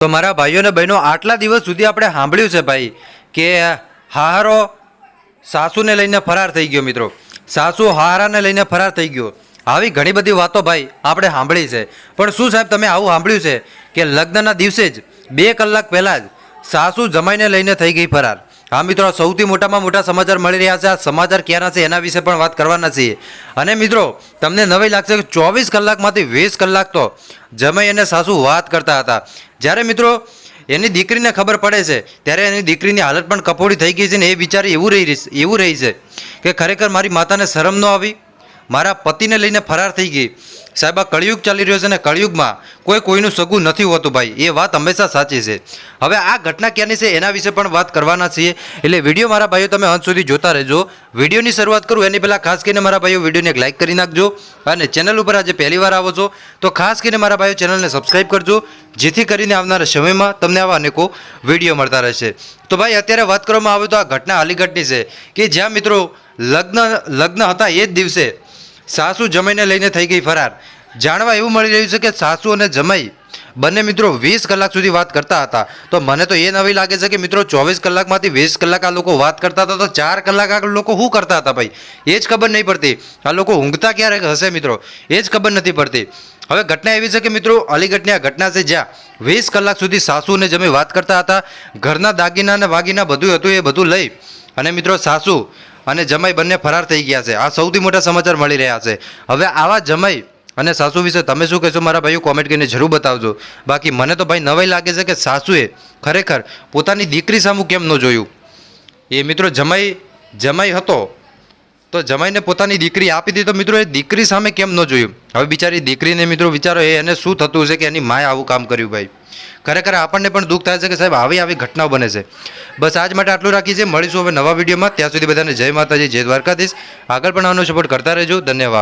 તો મારા ભાઈઓ અને બહેનો, આટલા દિવસ સુધી આપણે સાંભળ્યું છે ભાઈ કે હારો સાસુને લઈને ફરાર થઈ ગયો મિત્રો. સાસુ હારાને લઈને ફરાર થઈ ગયો. આવી ઘણી બધી વાતો ભાઈ આપણે સાંભળી છે. પણ શું સાહેબ તમે આવું સાંભળ્યું છે કે લગ્નના દિવસે જ બે કલાક પહેલાં જ સાસુ જમાઈને લઈને થઈ ગઈ ફરાર? હા મિત્રો, સૌથી મોટામાં મોટા સમાચાર મળી રહ્યા છે. આ સમાચાર ક્યાંના છે એના વિશે પણ વાત કરવાના છીએ. અને મિત્રો, તમને નવાઈ લાગશે કે ચોવીસ કલાકમાંથી વીસ કલાક તો જમાઈ અને સાસુ વાત કરતા હતા. જ્યારે મિત્રો, એની દીકરીને ખબર પડે છે, ત્યારે એની દીકરીની હાલત પણ કપોળી થઈ ગઈ છે ને એ વિચારે એવું રહી એવું રહી છે કે ખરેખર મારી માતાને શરમ ન આવી? મારા પતિને લઈને ફરાર થઈ ગઈ. સાહેબ, આ કળિયુગ ચાલી રહ્યો છે ને કળિયુગમાં કોઈ કોઈનું સગું નથી હોતું ભાઈ. એ વાત હંમેશા સાચી છે. હવે આ ઘટના ક્યાંની છે એના વિશે પણ વાત કરવાના છીએ. એટલે વીડિયો મારા ભાઈઓ તમે અંત સુધી જોતા રહેજો. વિડીયોની શરૂઆત કરું, એની પહેલાં ખાસ કરીને મારા ભાઈઓ વિડીયોને એક લાઇક કરી નાખજો અને ચેનલ ઉપર આજે પહેલી વાર આવો છો, તો ખાસ કરીને મારા ભાઈઓ ચેનલને સબસ્ક્રાઈબ કરજો, જેથી કરીને આવનારા સમયમાં તમને આવા અનેકો વીડિયો મળતા રહેશે. તો ભાઈ, અત્યારે વાત કરવામાં આવે તો આ ઘટના અલીગઢની છે, કે જ્યાં મિત્રો લગ્ન લગ્ન હતા એ જ દિવસે સાસુ જમાઈને લઈને થઈ ગઈ ફરાર. જાણવા એવું મળી રહ્યું છે કે સાસુ અને જમાઈ બંને મિત્રો વીસ કલાક સુધી વાત કરતા હતા. તો મને તો એ નવી લાગે છે કે મિત્રો ચોવીસ કલાકમાંથી વીસ કલાક આ લોકો વાત કરતા હતા તો ચાર કલાક આ લોકો શું કરતા હતા ભાઈ? એ જ ખબર નહીં પડતી. આ લોકો ઊંઘતા ક્યારેક હશે મિત્રો? એ જ ખબર નથી પડતી. હવે ઘટના એવી છે કે મિત્રો અલીગઢની આ ઘટના છે જ્યાં વીસ કલાક સુધી સાસુ અને જમી વાત કરતા હતા. ઘરના દાગીના અને વાગીના બધું હતું એ બધું લઈ અને મિત્રો સાસુ અને જમાઈ બંને ફરાર થઈ ગયા છે. આ સૌથી મોટા સમાચાર મળી રહ્યા છે. હવે આવા જમાઈ અને સાસુ વિશે તમે શું કહેશો? મારા ભાઈઓ કોમેન્ટ કરીને જરૂર બતાવજો. બાકી મને તો ભાઈ નવાઈ લાગે છે કે સાસુએ ખરેખર પોતાની દીકરી સામું કેમ ન જોયું? એ મિત્રો જમાઈ જમાઈ હતો તો જમાઈને પોતાની દીકરી આપી દીધી તો મિત્રો એ દીકરી સામે કેમ ન જોયું? હવે બિચારી દીકરીને મિત્રો વિચારો, એને શું થતું હશે કે એની માએ આવું કામ કર્યું ભાઈ? ખરેખર આપણને પણ દુઃખ થાય છે કે સાહેબ આવી આવી ઘટનાઓ બને છે. બસ આજ માટે આટલું રાખી છે. મળીશું હવે નવા વિડીયોમાં. ત્યાં સુધી બધાને જય માતાજી, જય દ્વારકાધીશ. આગળ પણ આનો સપોર્ટ કરતા રહેજો. ધન્યવાદ.